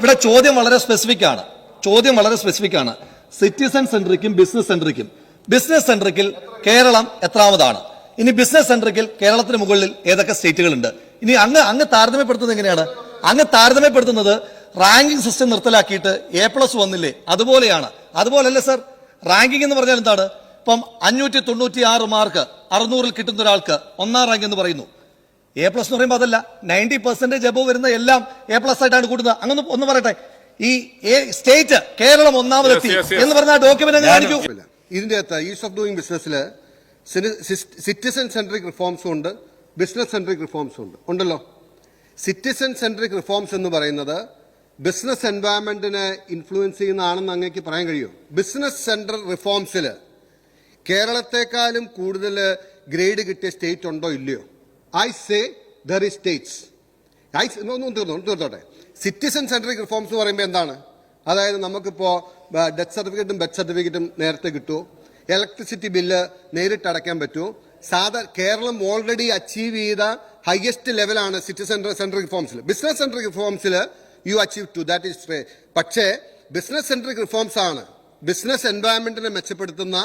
ഇവിടെ ചോദ്യം വളരെ സ്പെസിഫിക് ആണ്. ചോദ്യം വളരെ സ്പെസിഫിക് ആണ്. സിറ്റിസൺ സെൻട്രിക്കും ബിസിനസ് സെൻട്രിക്കും ബിസിനസ് സെൻട്രിക്കിൽ കേരളം എത്രാമതാണ്? ഇനി ബിസിനസ് സെൻട്രിക്കിൽ കേരളത്തിന് മുകളിൽ ഏതൊക്കെ സ്റ്റേറ്റുകളുണ്ട് ഇനി അങ്ങ് അങ്ങ് താരതമ്യപ്പെടുത്തുന്നത് എങ്ങനെയാണ്? അങ്ങ് താരതമ്യപ്പെടുത്തുന്നത് റാങ്കിംഗ് സിസ്റ്റം നിർത്തലാക്കിയിട്ട് എ പ്ലസ് വന്നില്ലേ? അതുപോലെയാണ്. അതുപോലല്ലേ സർ റാങ്കിംഗ് എന്ന് പറഞ്ഞാൽ എന്താണ്? ഇപ്പം അഞ്ഞൂറ്റി തൊണ്ണൂറ്റി ആറ് മാർക്ക് അറുന്നൂറിൽ കിട്ടുന്ന ഒരാൾക്ക് ഒന്നാം റാങ്ക് എന്ന് പറയുന്നു. എ പ്ലസ് എന്ന് പറയുമ്പോൾ അതല്ല. നയന്റി പെർസെന്റേജ് എബോ വരുന്ന എല്ലാം എ പ്ലസ് ആയിട്ടാണ് കൂടുന്നത്. അങ്ങനെ ഒന്ന് പറയട്ടെ. ഈ സ്റ്റേറ്റ് കേരളം ഒന്നാമതെത്തി. എന്ന് പറഞ്ഞ ഡോക്യുമെന്റ് കാണിക്കൂ. ഇതിന്റെ അകത്ത് ഈസ് ഓഫ് ഡൂയിങ് ബിസിനസ്സിൽ സിറ്റിസൺ സെൻട്രിക് റിഫോംസും ഉണ്ട് ബിസിനസ് സെൻട്രിക് റിഫോംസും ഉണ്ട്. ഉണ്ടല്ലോ? സിറ്റിസൺ സെൻട്രിക് റിഫോംസ് എന്ന് പറയുന്നത് ബിസിനസ് എൻവയറമെന്റിനെ ഇൻഫ്ലുവൻസ് ചെയ്യുന്നതാണെന്ന് അങ്ങേക്ക് പറയാൻ കഴിയുമോ ബിസിനസ് സെൻട്രൽ റിഫോംസിൽ കേരളത്തെക്കാളും കൂടുതൽ ഗ്രേഡ് കിട്ടിയ സ്റ്റേറ്റ് ഉണ്ടോ ഇല്ലയോ? I say there is states I ഒന്നും തീർത്തോട്ടെ സിറ്റിസൺ സെൻട്രിക് റിഫോംസ് എന്ന് പറയുമ്പോൾ എന്താണ്? അതായത് നമുക്കിപ്പോൾ ഡെത്ത് സർട്ടിഫിക്കറ്റും ബെത്ത് സർട്ടിഫിക്കറ്റും നേരത്തെ കിട്ടുമോ ഇലക്ട്രിസിറ്റി ബില്ല് നേരിട്ട് അടയ്ക്കാൻ പറ്റുമോ സാധാ കേരളം ഓൾറെഡി അച്ചീവ് ചെയ്ത ഹയസ്റ്റ് ലെവലാണ് സിറ്റിസൺ സെൻട്രൽ റിഫോംസിൽ business central റിഫോംസിൽ you achieve to that is പക്ഷേ ബിസിനസ് സെൻട്രിക് റിഫോംസ് ആണ്. ബിസിനസ് എൻവയറമെന്റിനെ മെച്ചപ്പെടുത്തുന്ന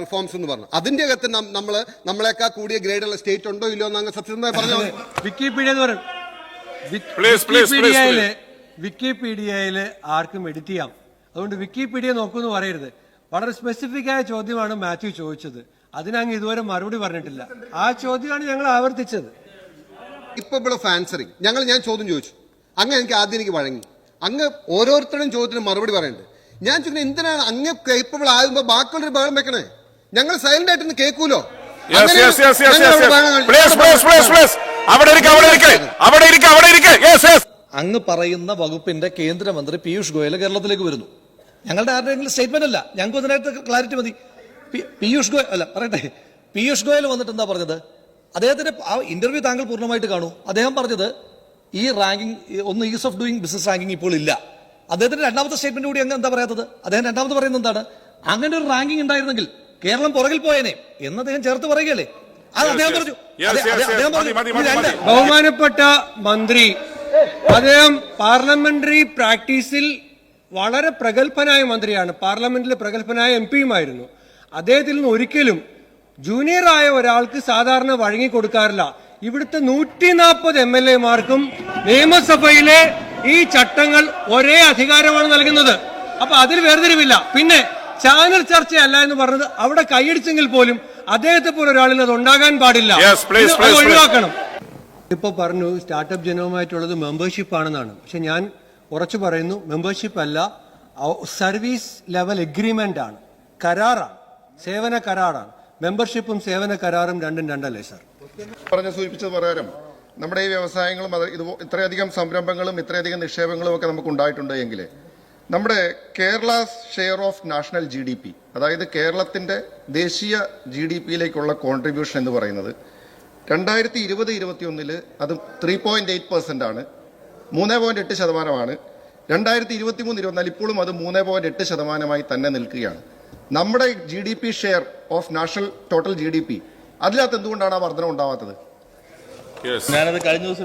റിഫോംസ് എന്ന് പറഞ്ഞു. അതിന്റെ അകത്ത് നമ്മൾ നമ്മളെക്കാൾ കൂടിയ ഗ്രേഡുള്ള സ്റ്റേറ്റ് ഉണ്ടോ ഇല്ലയോ എന്ന് അങ്ങ് സത്യസന്ധമായി പറഞ്ഞു വിക്കിപീഡിയ എന്ന് പറയും. വിക്കിപീഡിയയിൽ വിക്കിപീഡിയയിൽ ആർക്കും എഡിറ്റ് ചെയ്യാം. അതുകൊണ്ട് വിക്കിപീഡിയ നോക്കൂന്ന് പറയരുത്. വളരെ സ്പെസിഫിക് ആയ ചോദ്യമാണ് മാത്യു ചോദിച്ചത്. അതിനങ്ങ് ഇതുവരെ മറുപടി പറഞ്ഞിട്ടില്ല. ആ ചോദ്യമാണ് ഞങ്ങൾ ആവർത്തിച്ചത്. ഇപ്പൊ ഇവിടെ ഫാൻസറിങ് ഞങ്ങൾ ഞാൻ ചോദ്യം ചോദിച്ചു. അങ്ങ് എനിക്ക് ആദ്യം എനിക്ക് വഴങ്ങി. അങ്ങ് ഓരോരുത്തരുടെയും ചോദ്യത്തിന് മറുപടി പറയണ്ടേ? ഞാൻ ചോദിക്കുന്നത് എന്തിനാണ് അങ്ങ് കേപ്പബിൾ ആകുമ്പോൾ ബാക്കിയുള്ളൊരു ബഹളം വെക്കണേ? ഞങ്ങൾ സൈലന്റ് ആയിട്ട് കേൾക്കൂലോ? യെസ് യെസ് അങ്ങ് പറയുന്ന വകുപ്പിന്റെ കേന്ദ്രമന്ത്രി പീയൂഷ് ഗോയൽ കേരളത്തിലേക്ക് വരുന്നു. ഞങ്ങളുടെ ആരുടെയെങ്കിലും സ്റ്റേറ്റ്മെന്റ് അല്ല. ഞങ്ങൾക്ക് അതിനകത്ത് ക്ലാരിറ്റി മതി. പീയൂഷ് ഗോയൽ അല്ല പറയട്ടെ. പീയൂഷ് ഗോയൽ വന്നിട്ട് എന്താ പറഞ്ഞത്? അദ്ദേഹത്തിന്റെ ആ ഇന്റർവ്യൂ താങ്കൾ പൂർണമായിട്ട് കാണൂ. അദ്ദേഹം പറഞ്ഞത് ഈ റാങ്കിങ് ഒന്ന് ease of doing business ranking ഇപ്പോൾ ഇല്ല. അദ്ദേഹത്തിന്റെ രണ്ടാമത്തെ സ്റ്റേറ്റ്മെന്റ് കൂടി അങ്ങ് എന്താ പറയാത്തത്? അദ്ദേഹം രണ്ടാമത് പറയുന്നത് എന്താണ്? അങ്ങനെ ഒരു റാങ്കിങ് ഉണ്ടായിരുന്നെങ്കിൽ കേരളം പുറകിൽ പോയേനെ എന്ന് അദ്ദേഹം ചേർത്ത് പറയുകയല്ലേ? അത് അദ്ദേഹം പറഞ്ഞു. ബഹുമാനപ്പെട്ട മന്ത്രി അദ്ദേഹം പാർലമെന്ററി പ്രാക്ടീസിൽ വളരെ പ്രഗത്ഭനായ മന്ത്രിയാണ്. പാർലമെന്റിലെ പ്രഗത്ഭനായ എം പിയുമായിരുന്നു അദ്ദേഹത്തിൽ നിന്ന് ഒരിക്കലും ജൂനിയർ ആയ ഒരാൾക്ക് സാധാരണ വഴങ്ങി കൊടുക്കാറില്ല. ഇവിടുത്തെ നൂറ്റി നാൽപ്പത് എം എൽ എമാർക്കും നിയമസഭയിലെ ഈ ചട്ടങ്ങൾ ഒരേ അധികാരമാണ് നൽകുന്നത്. അപ്പൊ അതിൽ വേർതിരിവില്ല. പിന്നെ ചാനൽ ചർച്ചയല്ല എന്ന് പറഞ്ഞത് അവിടെ കൈയടിച്ചെങ്കിൽ പോലും അദ്ദേഹത്തെ പോലെ ഒരാളിൽ അത് ഉണ്ടാകാൻ പാടില്ല. ഒഴിവാക്കണം. ഇപ്പൊ പറഞ്ഞു സ്റ്റാർട്ടപ്പ് ജനവുമായിട്ടുള്ളത് മെമ്പർഷിപ്പ് ആണെന്നാണ്. പക്ഷെ ഞാൻ ഉറച്ചു പറയുന്നു മെമ്പർഷിപ്പ് അല്ല സർവീസ് ലെവൽ എഗ്രിമെന്റ് ആണ്. കരാറാണ്. സേവന കരാറാണ്. മെമ്പർഷിപ്പും സേവന കരാറും രണ്ടും രണ്ടല്ലേ സാർ പറഞ്ഞ സൂചിപ്പിച്ചത് പ്രകാരം നമ്മുടെ ഈ വ്യവസായങ്ങളും അത് ഇത് ഇത്രയധികം സംരംഭങ്ങളും ഇത്രയധികം നിക്ഷേപങ്ങളും ഒക്കെ നമുക്ക് ഉണ്ടായിട്ടുണ്ട് എങ്കിൽ നമ്മുടെ Kerala share of national G D P അതായത് കേരളത്തിന്റെ ദേശീയ ജി ഡി പിയിലേക്കുള്ള കോൺട്രിബ്യൂഷൻ എന്ന് പറയുന്നത് രണ്ടായിരത്തി ഇരുപത് ഇരുപത്തി ഒന്നിൽ അത് ത്രീ പോയിന്റ് എയ്റ്റ് പെർസെന്റ് ആണ്. മൂന്ന് പോയിന്റ് എട്ട് ശതമാനമാണ്. രണ്ടായിരത്തി ഇരുപത്തി മൂന്ന് ഇരുപത്തിനാല് ഇപ്പോഴും അത് മൂന്ന് പോയിന്റ് എട്ട് ശതമാനമായി തന്നെ നിൽക്കുകയാണ്. നമ്മുടെ G D P share of national total G D P അതിനകത്ത് എന്തുകൊണ്ടാണ് ആ വർധന ഉണ്ടാവാത്തത്? ഞാനത് കഴിഞ്ഞ ദിവസം